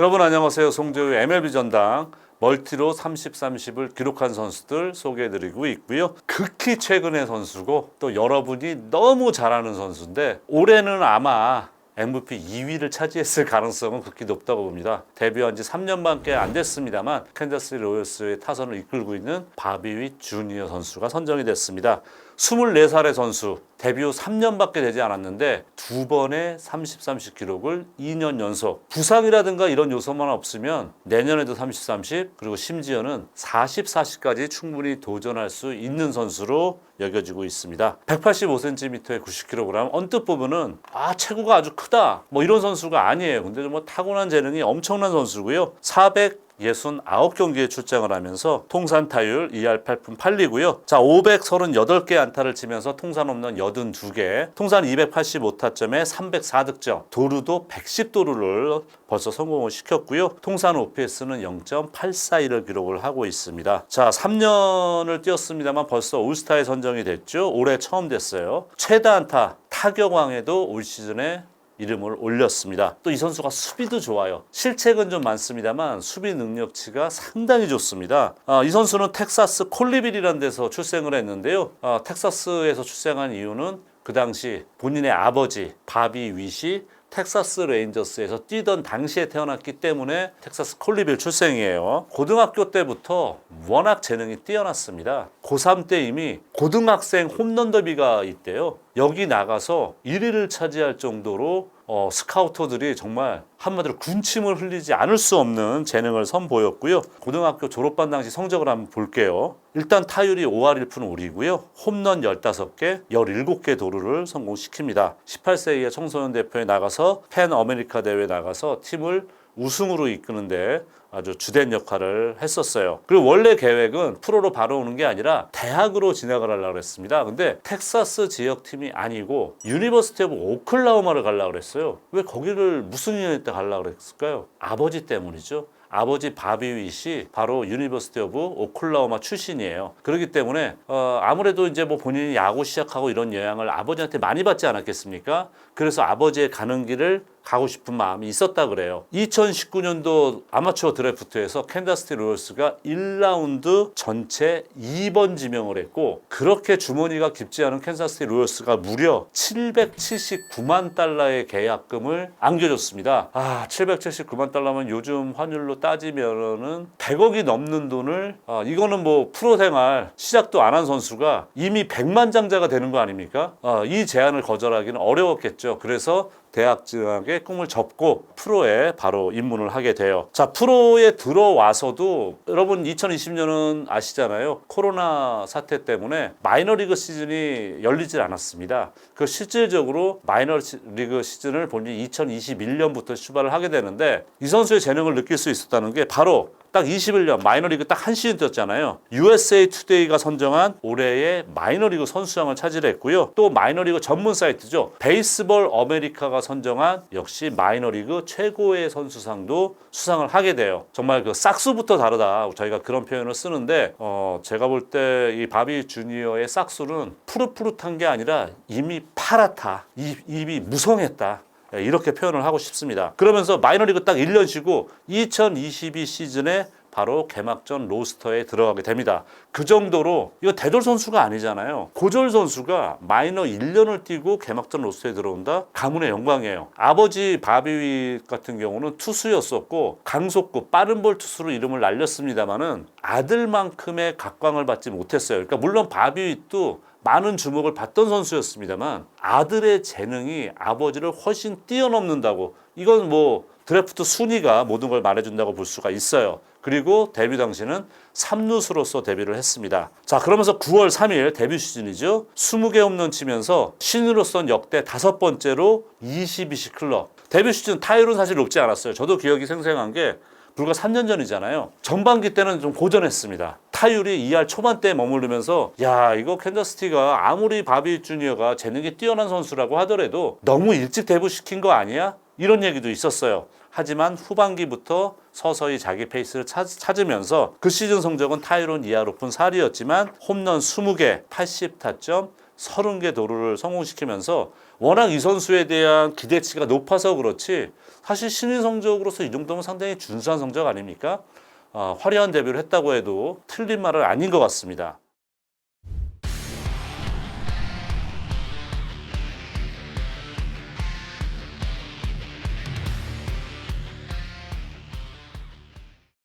여러분 안녕하세요. 송재우의 MLB 전당 멀티로 30, 30을 기록한 선수들 소개해드리고 있고요. 극히 최근의 선수고 또 여러분이 너무 잘하는 선수인데 올해는 아마 MVP 2위를 차지했을 가능성은 극히 높다고 봅니다. 데뷔한 지 3년밖에 안 됐습니다만 캔자스 로열스의 타선을 이끌고 있는 바비위 주니어 선수가 선정이 됐습니다. 24살의 선수, 데뷔 후 3년밖에 되지 않았는데 두 번의 30, 30 기록을 2년 연속. 부상이라든가 이런 요소만 없으면 내년에도 30, 30 그리고 심지어는 40, 40까지 충분히 도전할 수 있는 선수로 여겨지고 있습니다. 185cm에 90kg 언뜻 보면은 아 체구가 아주 크다 뭐 이런 선수가 아니에요. 근데 뭐 타고난 재능이 엄청난 선수고요. 400 69경기에 출장을 하면서 통산 타율 2할 8푼 8리고요. 자, 538개 안타를 치면서 통산 홈런 82개, 통산 285타점에 304득점, 도루도 110도루를 벌써 성공을 시켰고요. 통산 OPS는 0.841을 기록을 하고 있습니다. 자, 3년을 뛰었습니다만 벌써 올스타에 선정이 됐죠. 올해 처음 됐어요. 최다 안타 타격왕에도 올 시즌에 이름을 올렸습니다. 또 이 선수가 수비도 좋아요. 실책은 좀 많습니다만 수비 능력치가 상당히 좋습니다. 아, 이 선수는 텍사스 콜리빌이라는 데서 출생을 했는데요. 아, 텍사스에서 출생한 이유는 그 당시 본인의 아버지 바비 윗이 텍사스 레인저스에서 뛰던 당시에 태어났기 때문에 텍사스 콜리빌 출생이에요. 고등학교 때부터 워낙 재능이 뛰어났습니다. 고3 때 이미 고등학생 홈런 더비가 있대요. 여기 나가서 1위를 차지할 정도로 어, 스카우터들이 정말 한마디로 군침을 흘리지 않을 수 없는 재능을 선보였고요. 고등학교 졸업반 당시 성적을 한번 볼게요. 일단 타율이 5할 1푼 5리고요. 홈런 15개, 17개 도루를 성공시킵니다. 18세 이하 청소년 대표에 나가서 팬 아메리카 대회에 나가서 팀을 우승으로 이끄는데 아주 주된 역할을 했었어요. 그리고 원래 계획은 프로로 바로 오는 게 아니라 대학으로 진학을 하려고 했습니다. 근데 텍사스 지역 팀이 아니고 유니버시티 오브 오클라호마를 가려고 그랬어요. 왜 거기를 무슨 인연 때 가려고 그랬을까요? 아버지 때문이죠. 아버지 바비윗이 바로 유니버시티 오브 오클라호마 출신이에요. 그렇기 때문에 어, 아무래도 이제 뭐 본인이 야구 시작하고 이런 영향을 아버지한테 많이 받지 않았겠습니까? 그래서 아버지의 가는 길을 가고 싶은 마음이 있었다 그래요. 2019년도 아마추어 드래프트에서 캔자스티 로열스가 1라운드 전체 2번 지명을 했고 그렇게 주머니가 깊지 않은 캔자스티 로열스가 무려 779만 달러의 계약금을 안겨줬습니다. 아, 779만 달러면 요즘 환율로 따지면은 100억이 넘는 돈을 아, 이거는 뭐 프로 생활 시작도 안 한 선수가 이미 100만 장자가 되는 거 아닙니까? 아, 이 제안을 거절하기는 어려웠겠죠. 그래서 대학 진학 의 꿈을 접고 프로에 바로 입문을 하게 돼요. 자, 프로에 들어와서도 여러분 2020년은 아시잖아요. 코로나 사태 때문에 마이너리그 시즌이 열리질 않았습니다. 그 실질적으로 마이너리그 시즌을 본인이 2021년부터 출발을 하게 되는데 이 선수의 재능을 느낄 수 있었다는 게 바로 딱 21년 마이너리그 딱 한 시즌 뛰었잖아요. USA 투데이가 선정한 올해의 마이너리그 선수상을 차지했고요. 또 마이너리그 전문 사이트죠. 베이스볼 어메리카가 선정한 역시 마이너리그 최고의 선수상도 수상을 하게 돼요. 정말 그 싹수부터 다르다. 저희가 그런 표현을 쓰는데 어 제가 볼 때 이 바비 주니어의 싹수는 푸릇푸릇한 게 아니라 이미 파랗다. 입, 입이 무성했다. 예, 이렇게 표현을 하고 싶습니다. 그러면서 마이너리그 딱 1년 쉬고 2022 시즌에 바로 개막전 로스터에 들어가게 됩니다. 그 정도로 이거 대졸 선수가 아니잖아요. 고졸 선수가 마이너 1년을 뛰고 개막전 로스터에 들어온다? 가문의 영광이에요. 아버지 바비위 같은 경우는 투수였었고 강속구 빠른 볼 투수로 이름을 날렸습니다마는 아들만큼의 각광을 받지 못했어요. 그러니까 물론 바비윗도 많은 주목을 받던 선수였습니다만 아들의 재능이 아버지를 훨씬 뛰어넘는다고 이건 뭐 드래프트 순위가 모든 걸 말해준다고 볼 수가 있어요. 그리고 데뷔 당시는 3루수로서 데뷔를 했습니다. 자, 그러면서 9월 3일 데뷔 시즌이죠. 20개 홈런 치면서 신으로선 역대 다섯 번째로 22시 클럽. 데뷔 시즌 타율은 사실 높지 않았어요. 저도 기억이 생생한 게 불과 3년 전이잖아요. 전반기 때는 좀 고전했습니다. 타율이 2할 초반대에 머무르면서 야 이거 캔자스티가 아무리 바비 주니어가 재능이 뛰어난 선수라고 하더라도 너무 일찍 데뷔시킨 거 아니야? 이런 얘기도 있었어요. 하지만 후반기부터 서서히 자기 페이스를 찾, 찾으면서 그 시즌 성적은 타율은 2할 오픈 4리였지만 홈런 20개, 80타점, 30개 도루를 성공시키면서 워낙 이 선수에 대한 기대치가 높아서 그렇지 사실 신인 성적으로서 이 정도면 상당히 준수한 성적 아닙니까? 아, 화려한 데뷔를 했다고 해도 틀린 말은 아닌 것 같습니다.